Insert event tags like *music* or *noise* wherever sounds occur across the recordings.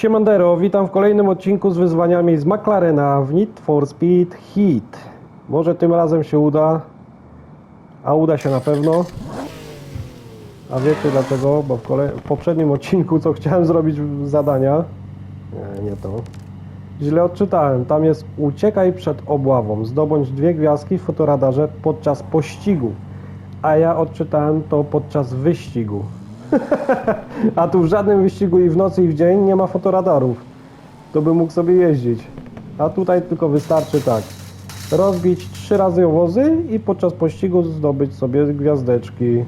Siemandero, witam w kolejnym odcinku z wyzwaniami z McLarena w Need for Speed Heat. Może tym razem się uda, a uda się na pewno. A wiecie dlaczego? Bo w, w poprzednim odcinku, co chciałem zrobić zadania, nie, nie to, źle odczytałem. Tam jest uciekaj przed obławą, zdobądź dwie gwiazdki w fotoradarze podczas pościgu. A ja odczytałem to podczas wyścigu. *laughs* A tu w żadnym wyścigu i w nocy i w dzień nie ma fotoradarów. To by mógł sobie jeździć. A tutaj tylko wystarczy tak. Rozbić trzy razy owozy i podczas pościgu zdobyć sobie gwiazdeczki.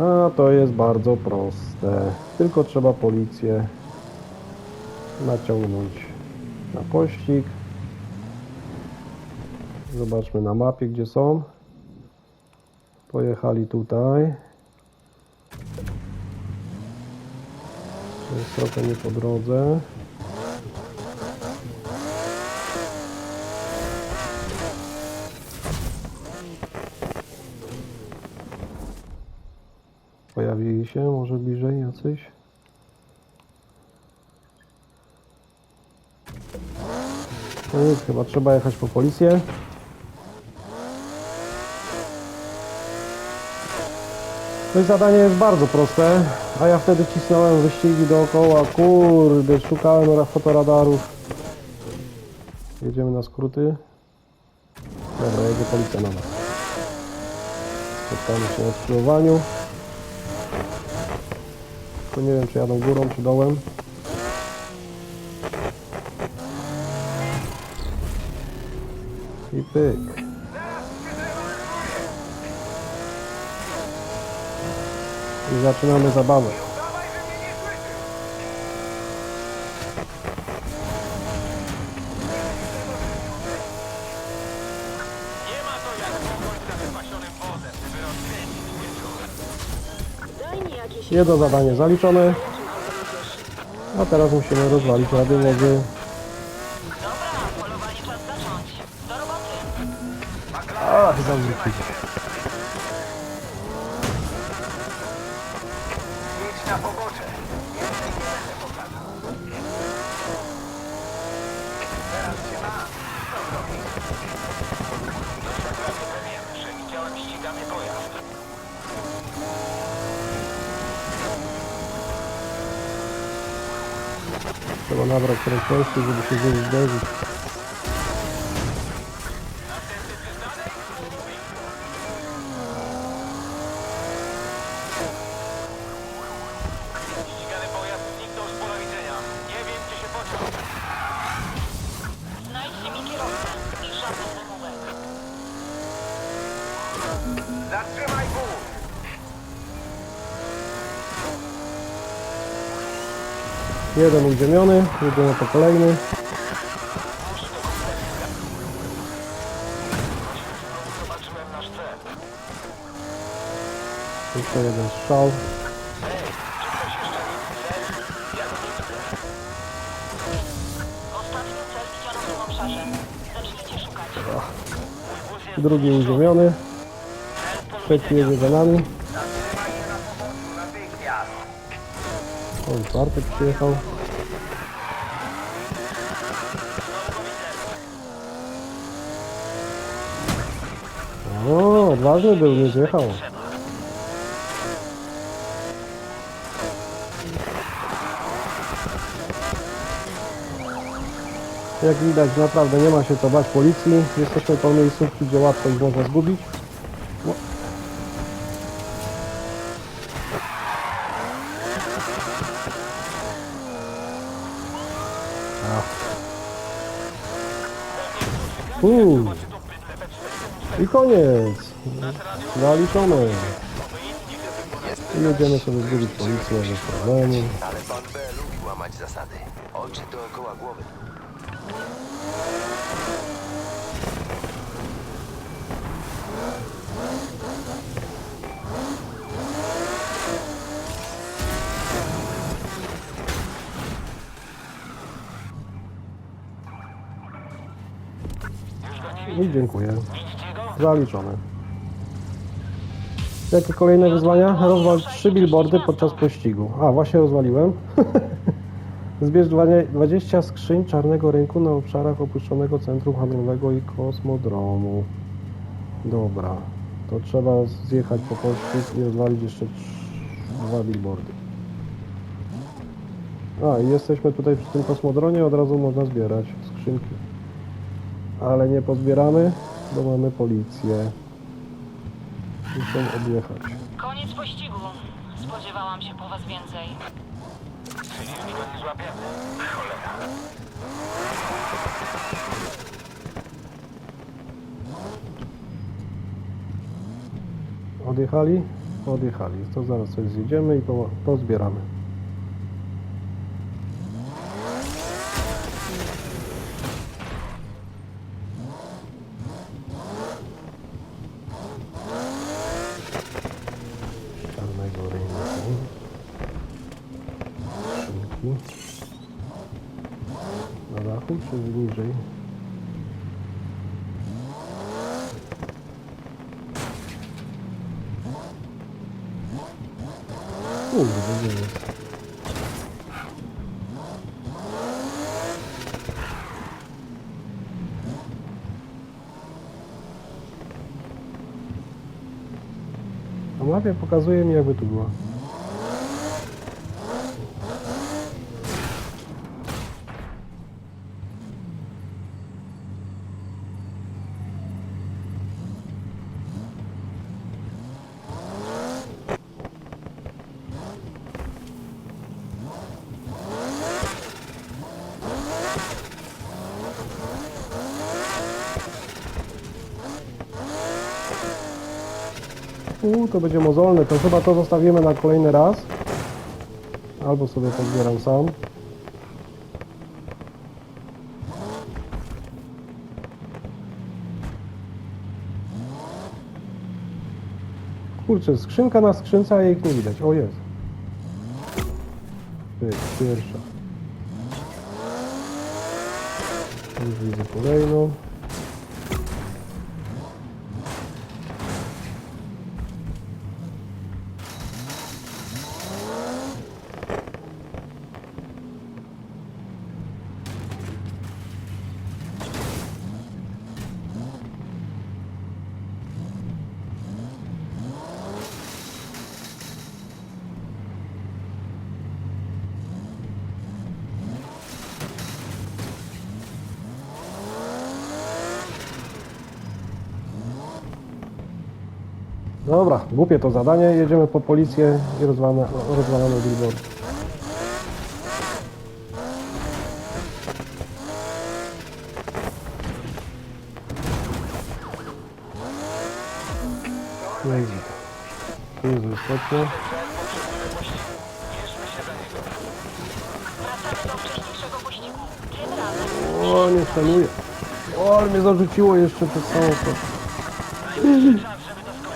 A to jest bardzo proste. Tylko trzeba policję naciągnąć na pościg. Zobaczmy na mapie, gdzie są. Pojechali tutaj. To jest trochę nie po drodze. Pojawili się może bliżej jacyś? No nic, chyba trzeba jechać po policję. No i zadanie jest bardzo proste, a ja wtedy cisnąłem wyścigi dookoła, kurde, szukałem ra- fotoradarów. Jedziemy na skróty. Dobra, jedzie policja na nas. Spotkamy się na skrzyżowaniu. Tylko nie wiem, czy jadą górą, czy dołem. I pyk. I zaczynamy zabawę. Nie ma to jak pogoń za wypasionym wozem, żeby rozkręcić wieczorem. Daj mi jakieś... Jedno zadanie zaliczone, a teraz musimy rozwalić radiowozy. Dobra, polowanie czas zacząć. Do roboty. A, chyba Tamam abi bırakıyorum. Ben sizi bir şey Jeden uziemiony, jedziemy po kolejny. Jeszcze jeden strzał. Drugi uziemiony. Trzeci jedzie za nami. Zatrzymaj się na poboczu, natychmiast. O, czwarty przyjechał. O, odważny był, nie zjechał. Jak widać, naprawdę nie ma się co bać policji. Jesteśmy po miejscówki, gdzie łatwo ich można zgubić. No. Uuu. I koniec. Zaliczone. I jedziemy sobie zgubić policję bez problemu. Ale pan B lubi łamać zasady. Oczy dookoła głowy. I dziękuję. Zaliczone. Jakie kolejne wyzwania? Rozwal trzy billboardy podczas pościgu. A, właśnie rozwaliłem. *laughs* Zbierz dwanie- 20 skrzyń czarnego rynku na obszarach opuszczonego centrum handlowego i kosmodromu. Dobra, to trzeba zjechać po pościg i rozwalić jeszcze dwa billboardy. A, i jesteśmy tutaj przy tym kosmodronie, od razu można zbierać skrzynki. Ale nie pozbieramy, bo mamy policję. Muszę odjechać. Koniec pościgu. Spodziewałam się po was więcej. Czyli go nie złapiemy. Cholera. Odjechali? Odjechali. To zaraz coś zjedziemy i po, pozbieramy. Czarnego rynku. Skrzynki. Na dachu czy niżej? Kurde, gdzie jest? A mapie pokazuje mi jakby tu była. U, to będzie mozolne, to chyba to zostawimy na kolejny raz. Albo sobie pozbieram sam. Kurczę, skrzynka na skrzynce, a jej nie widać. O, jest. Pierwsza. Już widzę kolejną. Dobra, głupie to zadanie. Jedziemy po policję i rozwalamy, rozwalamy billboard. No i jest wyskocznie. O, nie celuję. O, mnie zarzuciło jeszcze przed całą to.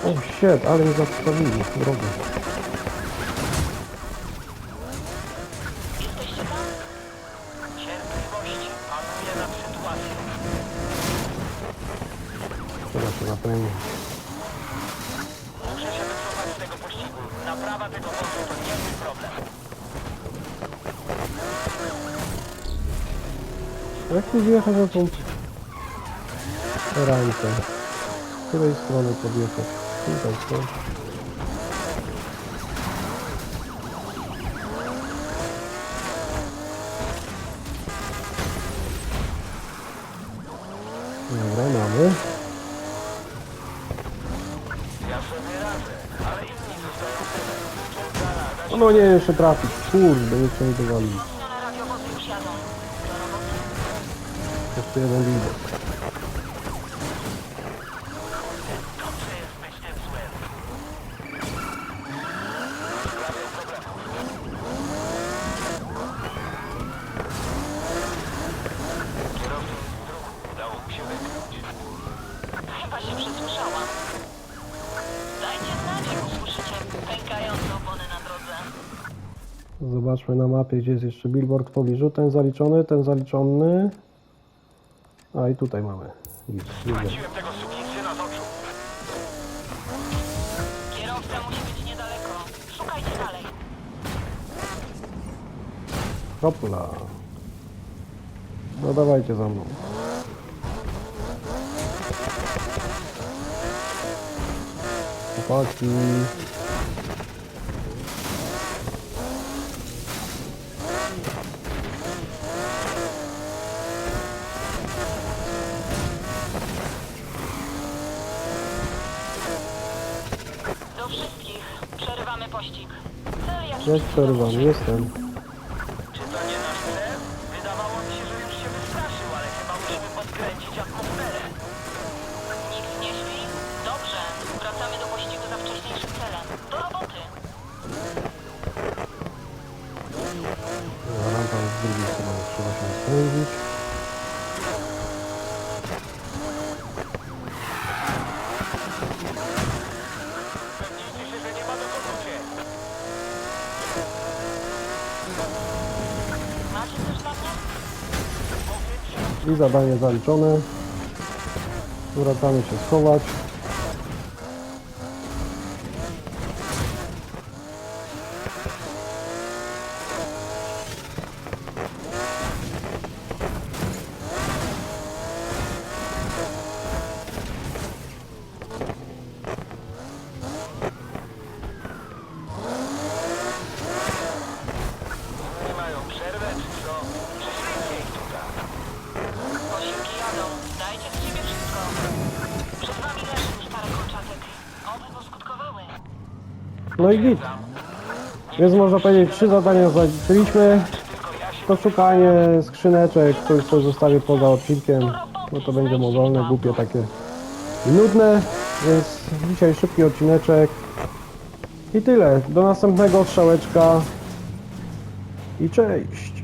O, shit, ale mnie nad sytuacją. Trzeba się napełnić. Muszę się wycofać z tego pościgu. Naprawa tego wozu to nie mój problem. Jak tu zjechać na tą rańkę? Z której strony podjechać? Stąd. Dobra, mamy. No nie, jeszcze trafić. Kurde, jeszcze jadą. Do roboty. Jeszcze jeden lider. Dobrze jest być tym złym. Sprawię problemów. Kierowcy z ruchu udało mi się wytknąć. Chyba się przesłyszałam. Dajcie znać, jak usłyszycie pękające opony na drodze. Zobaczmy na mapie, gdzie jest jeszcze billboard w pobliżu. Ten zaliczony, ten zaliczony. A i tutaj mamy. Straciłem tego sukinsyna z oczu. Kierowca musi być niedaleko. Szukajcie dalej. Hopla. No dawajcie za mną. Chłopaki. Jakiś Jak przerwam, jestem. Czy to nie nasz cel? Wydawało mi się, że już się wystraszył, ale chyba musimy podkręcić atmosferę. Nikt nie śpi? Dobrze. Wracamy do pościgu za wcześniejszym celem. Do roboty. Rampa jest z drugiej strony, trzeba się spędzić. Upewnijcie się, że nie ma dokąd uciec. Macie coś dla mnie? I zadanie zaliczone. Wracamy się schować. Nie mają przerwę, czy co? Przyszlijcie ich tutaj. Posiłki jadą. Dajcie z siebie wszystko. Przed wami leży już parę kolczatek. Oby poskutkowały. No i git. Więc można powiedzieć, trzy zadania zaliczyliśmy. To szukanie skrzyneczek, już coś zostawię poza odcinkiem. No to będzie mozolne, głupie takie i nudne. Więc dzisiaj szybki odcineczek. I tyle. Do następnego strzałeczka. I cześć.